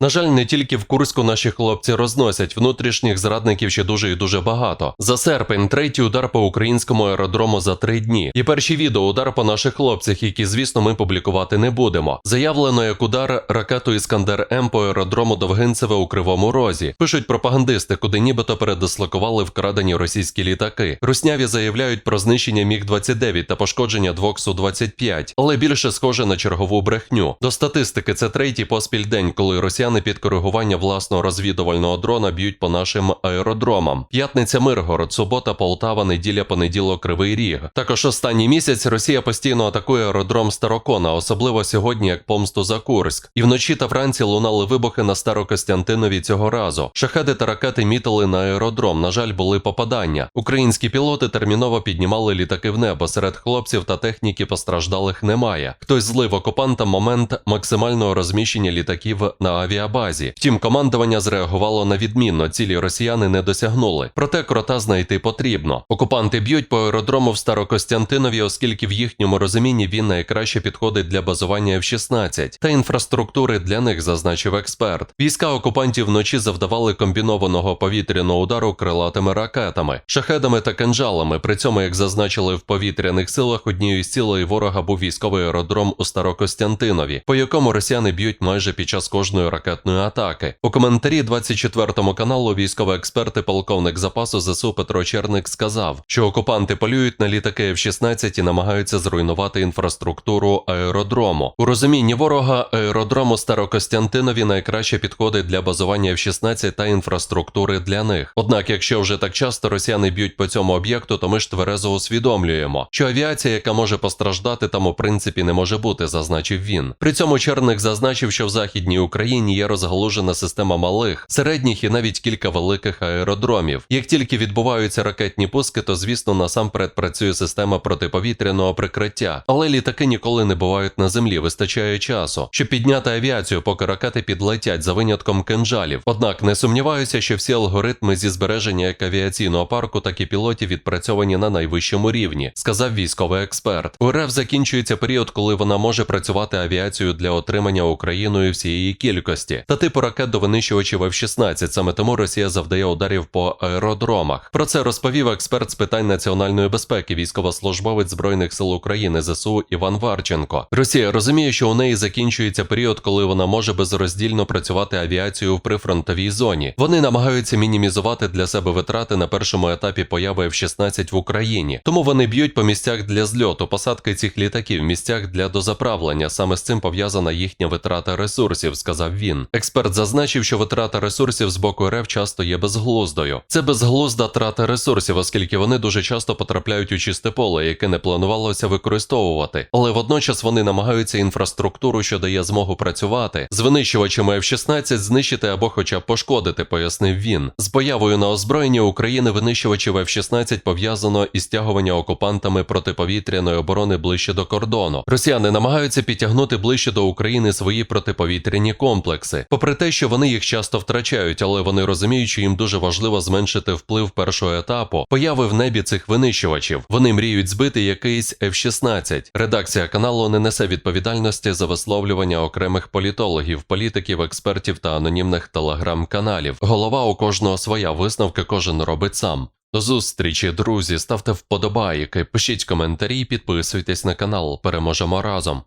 На жаль, не тільки в Курську наші хлопці розносять внутрішніх зрадників ще дуже і дуже багато. За серпень третій удар по українському аеродрому за три дні. І перші відео удар по наших хлопцях, які, звісно, ми публікувати не будемо. Заявлено як удар ракету Іскандер М по аеродрому Довгинцеве у Кривому Розі. Пишуть пропагандисти, куди нібито передислокували вкрадені російські літаки. Русняві заявляють про знищення Міг 29 та пошкодження двох су 25 але більше схоже на чергову брехню. До статистики це третій поспіль день, коли росіяни під коригування власного розвідувального дрона б'ють по нашим аеродромам. П'ятниця Миргород, субота, Полтава, неділя, понеділок, Кривий Ріг. Також останній місяць Росія постійно атакує аеродром Старокона, особливо сьогодні як помсту за Курськ. І вночі та вранці лунали вибухи на Старокостянтинові цього разу. Шахеди та ракети мітили на аеродром. На жаль, були попадання. Українські пілоти терміново піднімали літаки в небо. Серед хлопців та техніки постраждалих немає. Хтось злив окупантам момент максимального розміщення літаків на авіабазі. Втім, командування зреагувало на відмінно. Цілі росіяни не досягнули. Проте крота знайти потрібно. Окупанти б'ють по аеродрому в Старокостянтинові, оскільки в їхньому розумінні він найкраще підходить для базування F-16 та інфраструктури для них, зазначив експерт. Війська окупантів вночі завдавали комбінованого повітряного удару крилатими ракетами, шахедами та кинжалами. При цьому, як зазначили в повітряних силах, однією з цілей ворога був військовий аеродром у Старокостянтинові, по якому росіяни б'ють майже під час кожної ракетної атаки. У коментарі 24 каналу військовий експерт і полковник запасу ЗСУ Петро Черник сказав, що окупанти полюють на літаки F-16 і намагаються зруйнувати інфраструктуру аеродрому. У розумінні ворога аеродрому Старокостянтинові найкраще підходить для базування F-16 та інфраструктури для них. Однак, якщо вже так часто росіяни б'ють по цьому об'єкту, то ми ж тверезо усвідомлюємо, що авіація, яка може постраждати, там у принципі не може бути, зазначив він. При цьому Черник зазначив, що в західній Україні є розгалужена система малих, середніх і навіть кілька великих аеродромів. Як тільки відбуваються ракетні пуски, то звісно насамперед працює система протиповітряного прикриття. Але літаки ніколи не бувають на землі. Вистачає часу, щоб підняти авіацію, поки ракети підлетять за винятком кинжалів. Однак не сумніваюся, що всі алгоритми зі збереження як авіаційного парку, так і пілотів відпрацьовані на найвищому рівні, сказав військовий експерт. У РФ закінчується період, коли вона може працювати авіацією для отримання Україною всієї кількості та типу ракет до винищувачів F-16. Саме тому Росія завдає ударів по аеродромах. Про це розповів експерт з питань національної безпеки, військовослужбовець збройних сил України ЗСУ Іван Варченко. Росія розуміє, що у неї закінчується період, коли вона може безроздільно працювати авіацією в прифронтовій зоні. Вони намагаються мінімізувати для себе витрати на першому етапі появи F-16 в Україні. Тому вони б'ють по місцях для зльоту, посадки цих літаків, місцях для дозаправлення. Саме з цим пов'язана їхня витрата ресурсів, сказав він. Експерт зазначив, що витрата ресурсів з боку РФ часто є безглуздою. Це безглузда трата ресурсів, оскільки вони дуже часто потрапляють у чисте поле, яке не планувалося використовувати. Але водночас вони намагаються інфраструктуру, що дає змогу працювати, з винищувачами F-16 знищити або хоча б пошкодити, пояснив він. З появою на озброєння України винищувачів F-16 пов'язано із стягування окупантами протиповітряної оборони ближче до кордону. Росіяни намагаються підтягнути ближче до України свої протиповітряні комплекси, попри те, що вони їх часто втрачають, але вони розуміють, що їм дуже важливо зменшити вплив першого етапу появи в небі цих винищувачів. Вони мріють збити якийсь F-16. Редакція каналу не несе відповідальності за висловлювання окремих політологів, політиків, експертів та анонімних телеграм-каналів. Голова у кожного своя висновки кожен робить сам. До зустрічі, друзі. Ставте вподобайки, пишіть коментарі, підписуйтесь на канал. Переможемо разом.